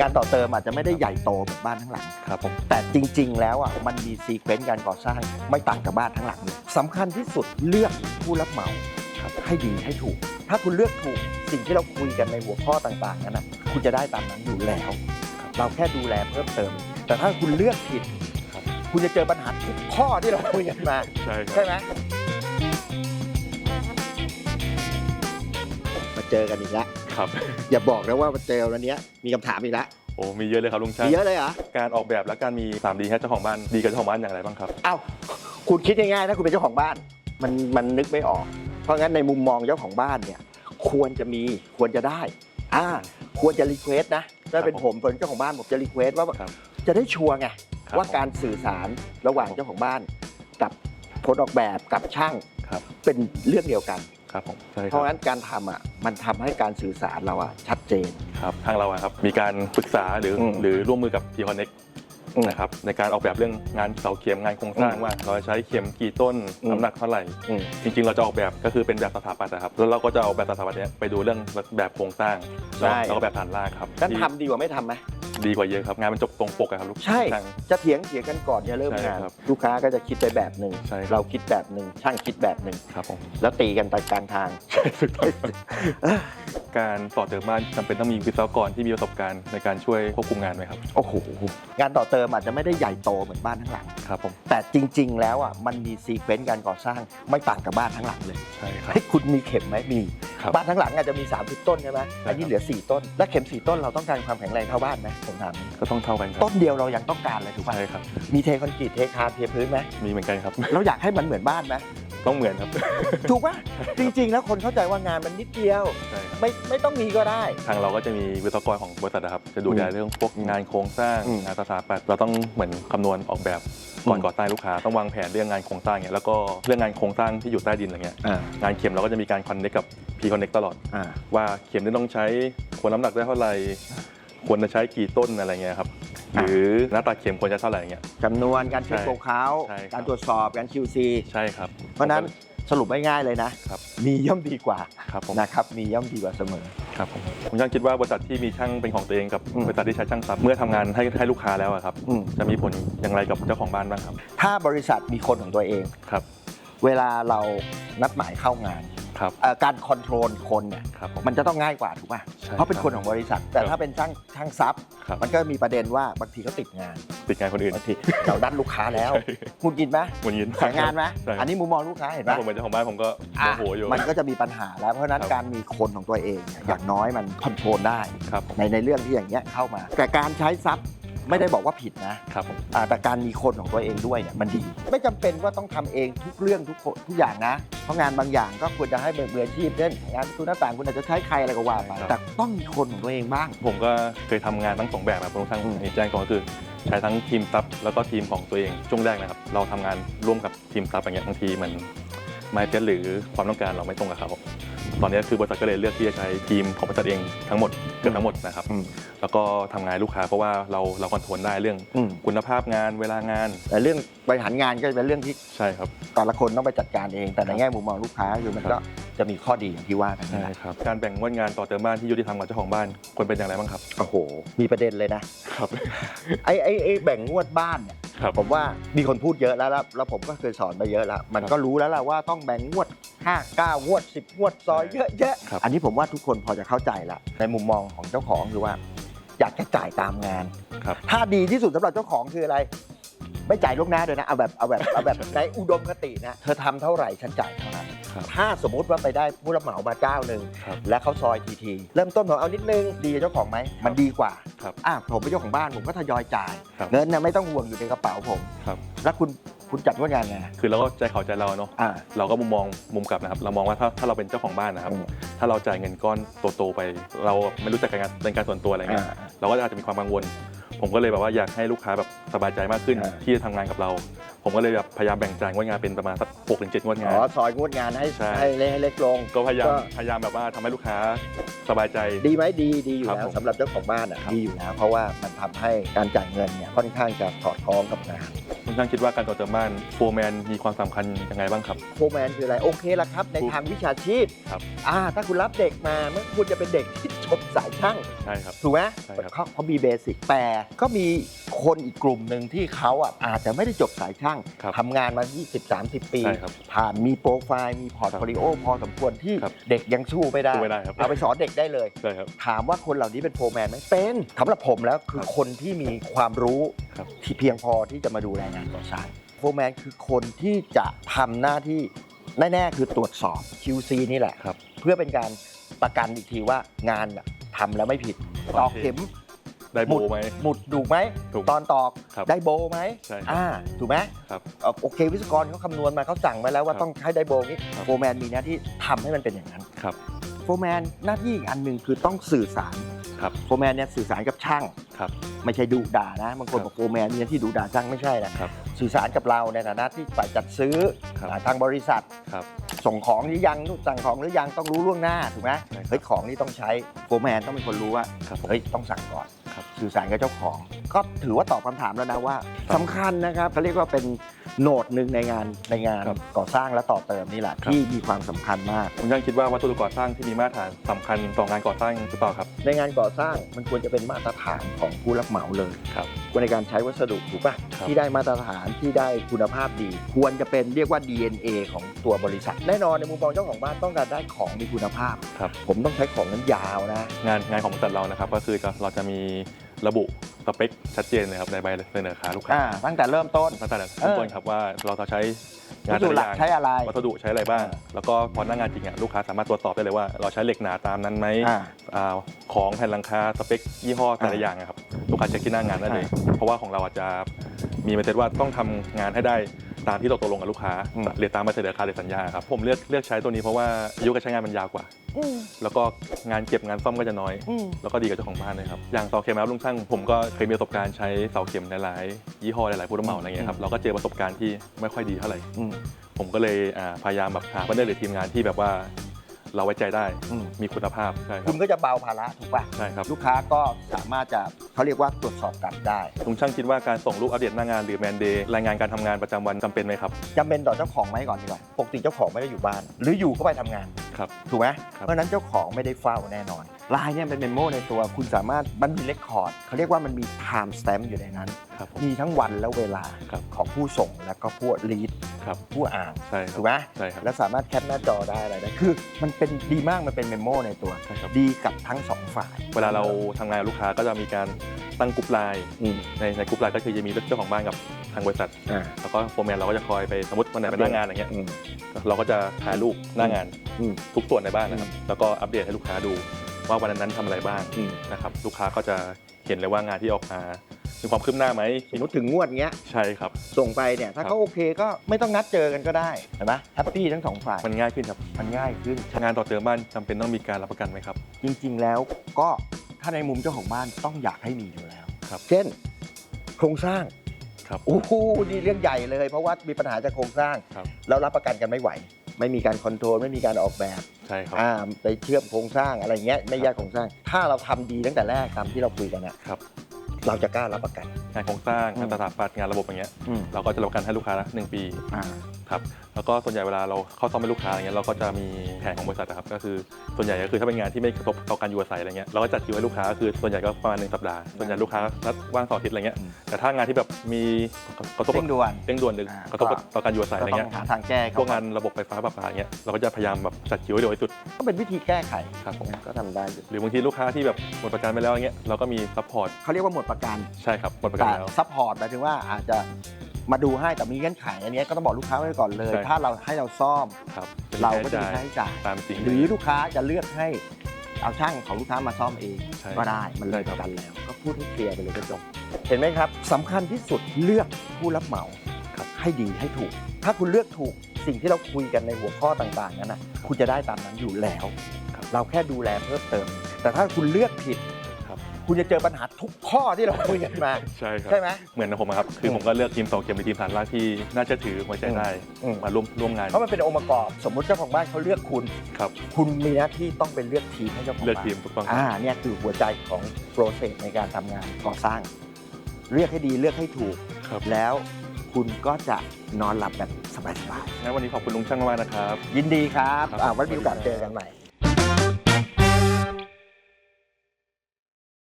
งานต่อเติมอาจจะไม่ได้ใหญ่โตเหมือนบ้านทั้งหลัง ครับผม แต่จริง ๆ แล้วอะมันมีซีเควนต์การก่อสร้างไม่ต่างกับบ้านทั้งหลังเลยสำคัญที่สุดเลือกผู้รับเหมาครับให้ดีให้ถูก ถ้าคุณเลือกถูกสิ่งที่เราคุยกันในหัวข้อต่างๆนั้นนะคุณจะได้ตามนั้นอยู่แล้วครับเราแค่ดูแลเพิ่มเติม แต่ถ้าคุณเลือกผิด ครับ คุณจะเจอปัญหาทุกข้อที่เราคุยกันมาใช่ครับใช่ไหมมาเจอกันอีกแล้ว ครับ อย่าบอกนะว่ามาเจอวันนี้มีคำถามอีกแล้วโอ้มีเยอะเลยครับลุงช่างมีเยอะเลยเหรอ การออกแบบและการมี 3D ให้เจ้าของบ้านดีกับเจ้าของบ้านอย่างไรบ้างครับ เอ้าคุณคิดง่ายๆถ้าคุณเป็นเจ้าของบ้าน มันมันนึกไม่ออก เพราะงั้นในมุมมองเจ้าของบ้านเนี่ย ควรจะมีควรจะได้อ่าควรจะรีเควสนะถ้าเป็นครับผมเป็นเจ้าของบ้านผมจะรีเควสว่าครับจะได้ชัวร์ไงครับว่าการสื่อสารระหว่างเจ้าของบ้าน กับคนออกแบบกับช่างครับ เป็นเรื่องเดียวกัน ครับผมใช่เพครับ ราะงั้นการทำอะมันทำให้การสื่อสารเราอะชัดเจน ครับทางเราอะครับมีการปรึกษาหรืออมหรือร่วมมือกับ p c o n n e c t อืมนะครับในการออกแบบเรื่องงานเสาเข็มงานโครงสร้างอืมว่า เราจะใช้เข็มกี่ต้นอืม น้ำหนักเท่าไหร่ อืม จริงๆ เราจะออกแบบก็คือเป็นแบบสถาปัตย์นะครับแล้วเราก็จะเอาแบบสถาปัตย์เนี้ยไปดูเรื่องแบบโครงสร้างใช่ แล้วก็แบบฐานรากครับการที่ทำดีกว่าไม่ทำไหม ดีกว่าเยอะครับงานมันจบตรงปกอะครับลูก ใช่ช่างจะเถียงเถียงกันก่อนจะเริ่มใช่งานครับลูกค้าก็จะคิดไปแบบหนึ่งใช่ครับ เราคิดแบบหนึ่งช่างคิดแบบหนึ่งครับผมแล้วตีกันตกลางทาง ถูกต้องครับการต่อเติมบ้านจำเป็นต้องมีวิศวกรที่มีประสบการณ์ในการช่วยควบคุมงานไหมครับโอ้โหงานต่อเติมอาจจะไม่ได้ใหญ่โตเหมือนบ้านทั้งหลัง ครับผมแต่จริง ๆ แล้วอะมันมีซีเควนต์การก่อสร้างไม่ต่างกับบ้านทั้งหลังเลยใช่ครับ เฮ้ยคุณมีเข็มไหมมีครั บบ้านทั้งหลังอาจจะมี 30 ต้นใช่ไหมใช่ครับอันนี้เหลือ 4 ต้น และเข็ม 4 ต้นเราต้องการความแข็งแรงเท่าบ้านไหมผมถามก็ต้องเท่ากันครับต้นเดียวเรายังต้องการเลยถูกป่ะใช่ครับมีเทคอนกรีตเทคานเทพื้นไหมมีเหมือนกันครับเราอยากให้มันเหมือนบ้านไหมต้องเหมือนครับ ถูกป่ะจริง ๆ แล้วคนเข้าใจว่างานมันนิดเดียวใช่ครับไม่ไม่ต้องมีก็ได้ ทางเราก็จะมีวิศวกรของบริษัทนะครับ จะดูแลเรื่องพวกงานโครงสร้างอืมงานสถาปัตย์เราต้องเหมือนคำนวณออกแบบ ก่อนอืมก่อตั้งลูกค้าต้องวางแผนเรื่องงานโครงสร้างเนี่ยแล้วก็เรื่องงานโครงสร้างที่อยู่ใต้ดินอะไรเงี้ยอ่างานเข็มเราก็จะมีการคอนเนคกับ P Connect ตลอด อ่า ว่าเข็มที่ต้องใช้ควรน้ำหนักได้เท่าไหร่ควรจะใช้กี่ต้นอะไรเงี้ยครับหรือหน้าตัดเข็มควรจะเท่าไหร่เงี้ย จำนวนการเช็คใช่โปรเขาใช่ครับ การตรวจสอบการ QC ใช่ครับ เพราะฉะนั้นสรุปง่ายๆเลยนะครับ มีย่อมดีกว่าครับผม นะครับมีย่อมดีกว่าเสมอ ครับผมผมยังคิดว่าบริษัทที่มีช่างเป็นของตัวเองกับอืมบริษัทที่ใช้ช่างซับเมื่อทำงานให้ให้ลูกค้าแล้วอะครับ อืม จะมีผลอย่างไรกับเจ้าของบ้านบ้างครับถ้าบริษัทมีคนของตัวเอง ครับ เวลาเรานัดหมายเข้างาน ครับเอ่อการคอนโทรลคนเนี่ยครับผม มันจะต้องง่ายกว่าถูกป่ะใช่เพราะเป็นคนของบริษัท แต่ครับ ถ้าเป็นช่างช่างซับครับมันก็มีประเด็นว่าบางทีเขาติดงานติดงานคนอื่นบางทีเรานัดลูกค้าแล้วใช่คุณกินไหมมันยินสายงานไหมใช่ อันนี้มุมมองลูกค้าเห็นไหม ถ้าผมเป็นเจ้าของบ้านผมก็โมอะโหอยู่ มันก็จะมีปัญหาแล้วเพราะฉะนั้นครับการมีคนของตัวเองเนี่ยอย่างน้อยมันคอนโทรลได้ ครับผม ในในเรื่องที่อย่างเงี้ยเข้ามา แต่การใช้ทรัพย์ ไม่ได้บอกว่าผิดนะครับผมอ่าแต่การมีคนของตัวเองด้วยเนี่ยมันดี ไม่จำเป็นว่าต้องทำเองทุกเรื่องทุกคนทุกอย่างนะ เพราะงานบางอย่างก็ควรจะให้มืออาชีพเช่นงานประตูหน้าต่างคุณอาจจะใช้ใครอะไรก็ว่าไปแต่ต้องมีคนของตัวเองบ้าง ผมก็เคยทำงานทั้งสองแบบครับคุณช่างอืมนี่แจ้งก่อนก็คือใช้ทั้งทีมซับแล้วก็ทีมของตัวเองช่วงแรกนะครับ เราทำงานร่วมกับทีมซับอย่างเงี้ยบางทีมันไม่เก็ตหรือความต้องการเราไม่ตรงกับเขา ตอนนี้คือบริษัทก็เลยเลือกที่จะใช้ทีมของบริษัทเองทั้งหมดเกือบทั้งหมดนะครับอืมแล้วก็ทำงานลูกค้าเพราะว่าเราเราคอนโทรลได้เรื่องอืมคุณภาพงานเวลางาน แต่เรื่องบริหารงานก็จะเป็นเรื่องที่ใช่ครับแต่ละคนต้องไปจัดการเอง แต่ในครับแง่มุมมองลูกค้าคือมันครัก็บจะมีข้อดีอย่างที่ว่ากันใช่นะครับการแบ่งงวดงานต่อเติมบ้านที่ยุติธรรมกับเจ้าของบ้านควรเป็นอย่างไรบ้างครับโอ้โห มีประเด็นเลยนะครับไอ้ไอ้ไอ้แบ่งงวดบ้านเนี่ย ครับผมว่ามีคนพูดเยอะแล้วแล้วแล้วผมก็เคยสอนไปเยอะแล้ว มันก็รู้แล้วล่ะว่าต้องแบ่งงวด5 9งวด 10 งวดซอยเยอะแยะครับ อันนี้ผมว่าทุกคนพอจะเข้าใจละในมุมมองของเจ้าของคือว่า อยากจะจ่ายตามงาน ครับ ถ้าดีที่สุดสำหรับเจ้าของคืออะไร ไม่จ่ายล่วงหน้าด้วยนะเอาแบบเอาแบบเอาแบบในอุดมคตินะเธอทำเท่าไหร่ฉันจ่ายเท่านั้น ครับถ้าสมมุติว่าไปได้ผู้รับเหมามาเจ้าหนึ่งครับและเขาซอยทีทีเริ่มต้นผมเอานิดนึงดีกับเจ้าของไหมมันดีกว่าครับอะผมเป็นเจ้าของบ้านผมก็ทยอยจ่ายครับ เงินนะไม่ต้องห่วงอยู่ในกระเป๋าผม ครับ แล้วคุณคุณจัดว่างานไงคือเราก็ใจเขาใจเราเนาะอ่า เราก็มุมมองมุมกลับนะครับ เรามองว่าถ้าถ้าเราเป็นเจ้าของบ้านนะครับ อืม ถ้าเราจ่ายเงินก้อนโตๆไป เราไม่รู้จักการงานเป็นการส่วนตัวอะไรเงี้ยอ่า เราก็อาจจะมีความกังวล ผมก็เลยแบบว่าอยากให้ลูกค้าแบบสบายใจมากขึ้นอ่า ที่จะทำงานกับเรา ผมก็เลยแบบพยายามแบ่งจ่ายงวดงานเป็นประมาณสักหกถึงเจ็ดงวดงาอ๋น อซอยงวดงานให้ใช่ ให้เล็กให้เล็กลง ก็พยายามก็ พยายามแบบว่าทำให้ลูกค้าสบายใจ ดีไหมดีดีอยู่ครับแล้วผม สำหรับเจ้าของบ้านอะครับดีอยู่แล้วเพราะว่ามันทำให้การจ่ายเงินเนี่ยค่อนข้างจะสอดคล้องกับงาน คุณช่างคิดว่าการต่อเติมบ้านโฟร์แมนมีความสำคัญยังไงบ้างครับ โฟร์แมนคืออะไร โอเคละครับ ในครับทางวิชาชีพครับ อ่าถ้าคุณรับเด็กมาเมื่อคุณจะเป็นเด็กที่ จบสายช่างใช่ครับ ถูกไหมใช่ครับ เขาเขามีเบสิกแต่ก็มีคนอีกกลุ่มหนึ่งที่เขาอะอาจจะไม่ได้จบสายช่างครับ ทำงานมา 20-30 ปี ใช่ครับ ผ่านมีโปรไฟล์มีพอร์ตโฟลิโอพอสมควรที่ครับเด็กยังสู้ไม่ได้ สู้ไม่ได้ครับ เอาไปสอนเด็กได้เลย ใช่ครับ ถามว่าคนเหล่านี้เป็นโฟร์แมนไหมเป็นสำหรับผมแล้วคือครับคนที่มีความรู้ครับ ที่เพียงพอที่จะมาดูแลงานก่อสร้างโฟร์แมนคือคนที่จะทำหน้าที่แน่ๆคือตรวจสอบ QC นี่แหละ ครับ เพื่อเป็นการ ประกันอีกทีว่างานน่ะทำแล้วไม่ผิดโอเคตอกเข็ม ได้โบไหม หมุดถูกไหมถูกตอนตอกครับได้โบไหมใช่ครับอ่าถูกไหมครับเอ่อโอเควิศวกรเขาคำนวณมาเขาสั่งมาแล้วว่าครับต้องให้ได้โบนี้ครับ โฟร์แมนมีหน้าที่ทำให้มันเป็นอย่างนั้นครับ โฟร์แมนหน้าที่อีกอันหนึ่งคือต้องสื่อสารครับโฟร์แมนเนี่ยสื่อสารกับช่าง ครับ ไม่ใช่ดุด่านะบางคนครับบอกโฟร์แมนมีหน้าที่ดุด่าช่างไม่ใช่นะครับสื่อสารกับเราในฐานะที่ฝ่ายจัดซื้อครับ อ่าทางบริษัท ครับ ส่งของหรือยังสั่งของหรือยังต้องรู้ล่วงหน้าถูกไหมใช่ครับเฮ้ยของนี่ต้องใช้โฟร์แมนต้องเป็นคนรู้ว่าครับผมเฮ้ยต้องสั่งก่อนครับสื่อสารกับเจ้าของ ก็ถือว่าตอบคำถามแล้วนะว่าครับสำคัญนะครับเขาเรียกว่าเป็นโหนดหนึ่งในงานในงานครับ ก่อสร้างและต่อเติมนี่แหละครับที่มีความสำคัญมากผมยังคิดว่าวัสดุก่อสร้างที่มีมาตรฐานสำคัญต่องานก่อสร้างหรือเปล่าครับ ในงานก่อสร้างมันควรจะเป็นมาตรฐานของผู้รับเหมาเลยครับในการใช้วัสดุถูกป่ะครับ ที่ได้มาตรฐานที่ได้คุณภาพดี ควรจะเป็นเรียกว่า DNA ของตัวบริษัท แน่นอนในมุมมองเจ้าของบ้านต้องการได้ของมีคุณภาพ ครับ ผมต้องใช้ของนั้นยาวนะ งานงานของบริษัทเรานะครับก็คือจะเราจะมี ระบุสเปคชัดเจนเลยครับในใบเสนอขายลูกค้าอ่าตั้งแต่เริ่มต้น ตั้งแต่เริ่มต้นครับว่าเราจะใช้งาวันสดุแต่หละลัอกย่างใช้อะไรวัสดุใช้อะไรบ้างอ่าแล้วก็พอหน้างานจริงอะลูกค้าสามารถตรวจสอบได้เลยว่า เราใช้เหล็กหนาตามนั้นไหมอ่าอ่าของแผ่นหลังคาสเปคยี่ห้อแต่ละอ่าอย่างนะครับลูกค้าเช็คที่หน้างานได้เลย เพราะว่าของเราอาจจะมีมาเซตว่าต้องทำงานให้ได้ ตามที่เราตกลงกับลูกค้าอืม หรือตามมาเสนอคาหรือสัญญาครับผมเลือกเลือกใช้ตัวนี้เพราะว่าอายุการใช้งานมันยาวกว่า อืมแล้วก็งานเก็บงานซ่อมก็จะน้อย อืมแล้วก็ดีกับเจ้าของบ้านเลยครับ อย่างเสาเข็มนะครับลุงช่างผมก็เคยมีประสบการณ์ใช้เสาเข็มหลายๆยี่ห้อหลายๆผู้รับเหมาอะไรเงี้ยครับเราก็เจอประสบการณ์ที่ไม่ค่อยดีเท่าไหร่ อืม ผมก็เลยอ่าพยายามแบบหาเพื่อนหรือทีมงานที่แบบว่า เราไว้ใจได้อืม มีคุณภาพใช่ครัคุบ ณก็จะเบาภาระถูกป่ะใช่ครับ ลูกค้าก็สามารถจะเขาเรียกว่าตรวจสอบกลับได้ลุงช่างคิดว่าการส่งรูปอัปเดตหน้างานหรือแมนเดย์รายงานการทำงานประจำวันจำเป็นไหมครับ จำเป็นต่อเจ้าของไหมก่อนดีกว่าปกติเจ้าของไม่ได้อยู่บ้าน หรืออยู่ก็ไปทำงานครับ ถูกไหมครับ เพราะฉะนั้นเจ้าของไม่ได้เฝ้าแน่นอนลายเนี่ยเป็นเมมโมในตัวคุณสามารถมันมีเลคคอร์ดเขาเรียกว่ามันมี time stamp อยู่ในนั้น ครับผม มีทั้งวันและเวลาครับของผู้ส่งและก็ผู้รีดครับ ผู้อ่านใช่ครับถูกไหมใช่ครับและสามารถแคปหน้าจอได้อะไรได้คือมันเป็นดีมากมันเป็นเมมโมในตัว ใช่ครับ ดีกับทั้งสองฝ่าย เวลาเราทำงานกับลูกค้าก็จะมีการตั้งกลุ่มไลน์อืม ในในกลุ่มไลน์ก็คือจะมีเจ้าของบ้านกับทางบริษัท อ่า แล้วก็โฟร์แมนเราก็จะคอยไปสมมติวันไหนเป็นหน้างานอะไรเงี้ยอืมเราก็จะถ่ายรูปหน้างานอืมทุกส่วนในบ้านนะครับแล้วก็อัปเดตให้ลูกค้าดู ว่าวันนั้นๆทำอะไรบ้างอืมนะครับลูกค้าก็จะเห็นเลยว่างานที่ออกมามีความคืบหน้าไหมสมมติถึงงวดเงี้ยใช่ครับ ส่งไปเนี่ยถ้าครับเขาโอเคก็ไม่ต้องนัดเจอกันก็ได้เห็นไหมแฮปปี้ทั้งสองฝ่ายมันง่ายขึ้นครับมันง่ายขึ้นงานต่อเติมบ้านจำเป็นต้องมีการรับประกันไหมครับ จริงๆแล้วก็ถ้าในมุมเจ้าของบ้านต้องอยากให้มีอยู่แล้วครับ เช่น โครงสร้างครับโอ้โหนี่เรื่องใหญ่เลย เพราะว่ามีปัญหาจากโครงสร้างครับแล้วรับประกันกันไม่ไหว ไม่มีการคอนโทรลไม่มีการออกแบบใช่ครับ อ่าไปเชื่อมโครงสร้างอะไรเงี้ยไม่แยกโครงสร้าง ถ้าเราทำดีตั้งแต่แรกตามที่เราคุยกันนะครับ เราจะกล้ารับประกัน งานโครงสร้างอืม งานสถาปัตย์งานระบบอย่างเงี้ย อืมเราก็จะรับประกันให้ลูกค้าละหนึ่งปี อ่าครับแล้วก็ส่วนใหญ่เวลาเราเข้าซ่อมให้ลูกค้าอย่างเงี้ยเราก็จะมีแผนของบริษัทนะครับก็คือส่วนใหญ่ก็คือถ้าเป็นงานที่ไม่กระทบต่อการอยู่อาศัยอะไรเงี้ยเราก็จัดคิวให้ลูกค้าคือส่วนใหญ่ก็ประมาณหนึ่งสัปดาห์ส่วนใหญ่ลูกค้านัดว่างเสาร์อาทิตย์อะไรเงี้ยอืมแต่ถ้างานที่แบบมีกระทบเร่งด่วนเร่งด่วนหรืออ่ากระทบต่อการอยู่อาศัยก็อะไรต้อเงี้งยหาทางแก้พวกงานระบบไฟฟ้าประปาอย่างเงี้ยเราก็จะพยายามแบบจัดคิวให้เร็วที่สุดก็เป็นวิธีแก้ไขครับผมก็ทำได้อยู่หรือบางทีลูกค้าที่แบบหมดประกันไปแล้วอย่างเงี้ยเราก็มีซัพพอร์ตเขาเรียกว่าหมดประกันใช่ครับหมดประกันแต่แล้วซัพพอร์ตหมายถึงว่าอาจจะ มาดูให้แต่มีเงื่อนไขอันเนี้ยก็ต้องบอกลูกค้าไว้ก่อนเลย ใช่ ถ้าเราให้เราซ่อม ครับเราก็จะจ่ามีค่าใช้จ่าย ตามจริง หรือลูกค้าจะเลือกให้เอาช่างของลูกค้ามาซ่อมเองใช่ก็ได้มันเลยใช่ครับกันแล้ว ก็พูดให้เคลียร์ไปเลยก็จบเห็นไหมครับสำคัญที่สุดเลือกผู้รับเหมาครับให้ดีให้ถูก ถ้าคุณเลือกถูกสิ่งที่เราคุยกันในหัวข้อต่างๆนั้นนะคุณจะได้ตามนั้นอยู่แล้ว ครับ เราแค่ดูแลเพิ่มเติม แต่ถ้าคุณเลือกผิด ครับคุณจะเจอปัญหาทุกข้อที่เราคุยกันมา ใช่ครับใช่ไหมเหมือนผมอะครับ คือมผมก็เลือกทีมเสาเข็มเป็นทีมฐานรากที่น่าเชื่อถือไว้ใจได้อืม มาร่วมร่วมงานเพราะมันเป็นองค์ประกอบ สมมุติเจ้าของบ้านเขาเลือกคุณ ครับ คุณมีหน้าที่ต้องเป็นเลือกทีมให้เจ้าของเลือกบ้าน ทีมถูกต้องครับ อ่าเนี่ยคือหัวใจของโปรเซสในการทำงานก่อสร้าง เลือกให้ดีเลือกให้ถูก ครับ แล้วคุณก็จะนอนหลับแบบสบายงั้นวันนี้ขอบคุณลุงช่างมากๆนะครับ ๆยินดีครับครับ อ่าไว้มีโอกาสสวัสดีครับเจอกันใหม่